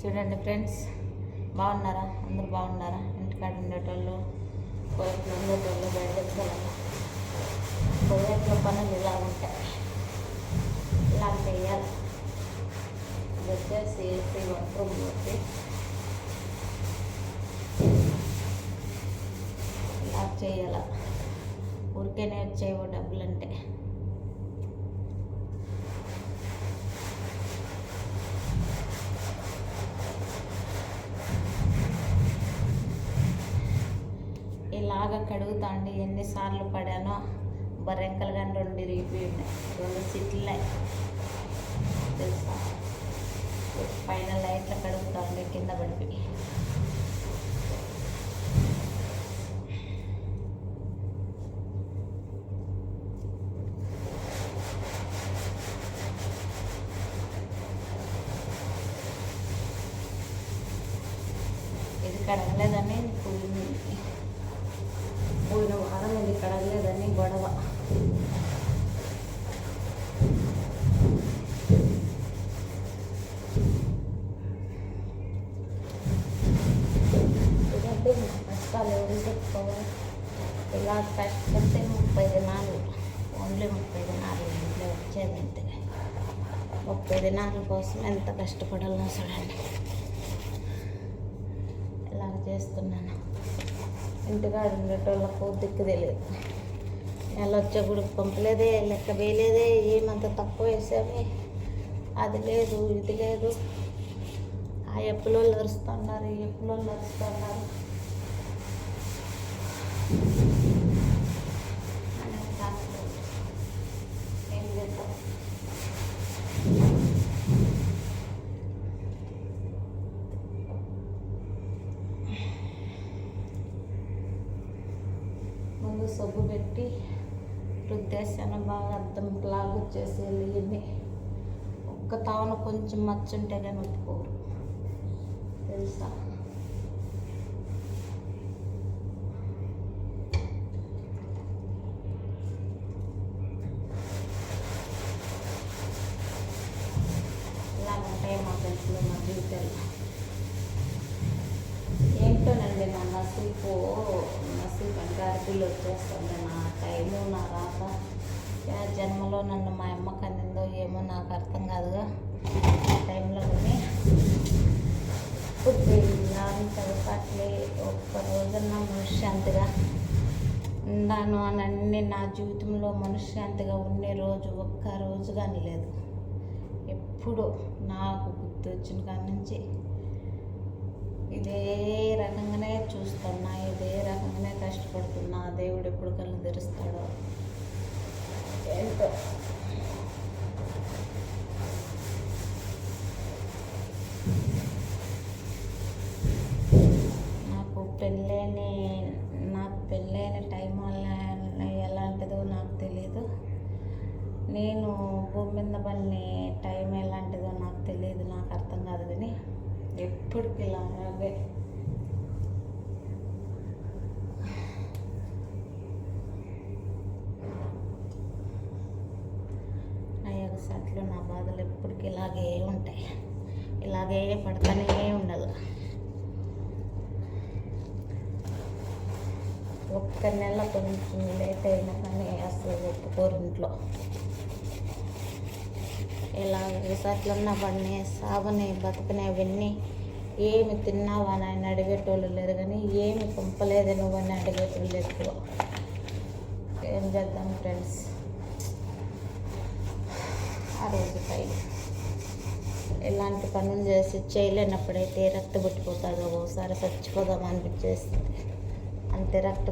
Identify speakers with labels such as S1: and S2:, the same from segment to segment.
S1: చూడండి ఫ్రెండ్స్ బాగున్నారా? అందరూ బాగున్నారా? ఇంటికాడ ఉండేటోళ్ళు కోరికలు ఉండేటోళ్ళు బయటకు కోరికల పనులు ఇలా ఉంటాయి. ఇలా చేయాలి. ఇది వచ్చేసి ఏసీ వంటరూమ్ వచ్చి ఇలా చేయాల. ఊరికే నేర్చేవో డబ్బులు అంటే. ఇలాగ కడుగుతా అండి ఎన్నిసార్లు పడానో? బర్రెంకలు కానీ రెండు రీపి ఉన్నాయి రెండు సిట్లున్నాయి తెలుసా? పైన లైట్లు కడుగుతా ఉండే కింద పడిపోయి. ఇది కడగలేదని పోయింది పోయిన వారం ఇది కడగలేదని గొడవ. కష్టాలు ఎవరు ఇలా కష్టపడితే ముప్పై దినాలు ఓన్లీ ముప్పై దినాలు ఇంట్లో వచ్చేది అంతే ముప్పై దినాల కోసం ఎంత కష్టపడాలో చూడండి. ఇలా చేస్తున్నాను. ఇంటికాడ ఉండేటోళ్ళకు దిక్కు తెలియదు. ఎలా వచ్చే గుడికి పంపలేదే లెక్క వేయలేదే ఏమంత తక్కువ వేసామే. అది లేదు ఇది లేదు. ఆ ఎప్పులో అరుస్తున్నారు ఈ ఎప్పులో అరుస్తున్నారు అని కాదు. ఏం చేద్దాం ముందు సబ్బు పెట్టి రుద్దేశాను బాగా అర్థం లాగా వచ్చేసి వెళ్ళింది ఒక్క తావన కొంచెం మచ్చ ఉంటే కానీ ఒప్పుకోరు తెలుసా ఇలా ఉంటాయి మా ఫ్రెండ్స్లో మా జీవితాలు ఏంటోనండి నా నసీపు నసీపు అంటే అరపిల్లు వచ్చేస్తుంది నా టైము నా రాత. జన్మలో నన్ను మా అమ్మ కనిందో ఏమో నాకు అర్థం కాదుగా. ఆ టైంలో కానీ పుట్టినాను చదవట్లే ఒక్క రోజున మనశ్శాంతిగా ఉన్నాను అని అన్ని నా జీవితంలో మనశ్శాంతిగా ఉండే రోజు ఒక్క రోజు కానీ లేదు. ఎప్పుడు నాకు గుర్తు వచ్చిన కాడి నుంచి ఇదే రకంగానే చూస్తున్నా ఇదే రకంగానే కష్టపడుతున్నా దేవుడు ఎప్పుడు కళ్ళు తెరుస్తాడో. ఏంటో? నాకు పెళ్ళైన నాకు పెళ్ళైన టైం వల్ల ఎలాంటిదో నాకు తెలియదు నేను భూమి మీద పడిన టైం ఎలాంటిదో నాకు తెలియదు నాకు అర్థం కాదు కానీ ఎప్పటికి ఇలాగే నా సట్లు నా బాధలు ఎప్పటికి ఇలాగే ఉంటాయి. ఇలాగే పడతానే ఉండదు ఒక్క నెల కొంచెం లేట్ అయినా కానీ అసలు ఒప్పుకోరు ఇంట్లో. ఇలా ఎగసాట్లన్నా పడినాయి సావని బతకని అవన్నీ ఏమి తిన్నావా అని ఆయన అడిగేటోళ్ళు లేరు కానీ ఏమి పంపలేదు నువ్వని అడిగేటోళ్ళు ఎక్కువ ఏం చేద్దాం ఫ్రెండ్స్? ఆ రోజు పై ఎలాంటి పనులు చేసి చేయలేనప్పుడైతే రక్త పుట్టిపోతుందో ఒకసారి చచ్చిపోదాం అనిపించేస్తుంది అంతే రక్త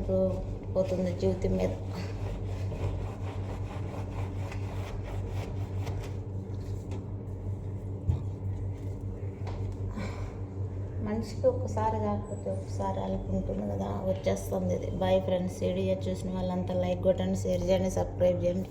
S1: పోతుంది జీవితం మీద. మనిషికి ఒకసారి కాకపోతే ఒకసారి అనుకుంటుంది కదా వచ్చేస్తుంది ఇది. బాయ్ ఫ్రెండ్స్ వీడియో చూసిన వాళ్ళంతా లైక్ కొట్టండి షేర్ చేయండి సబ్స్క్రైబ్ చేయండి.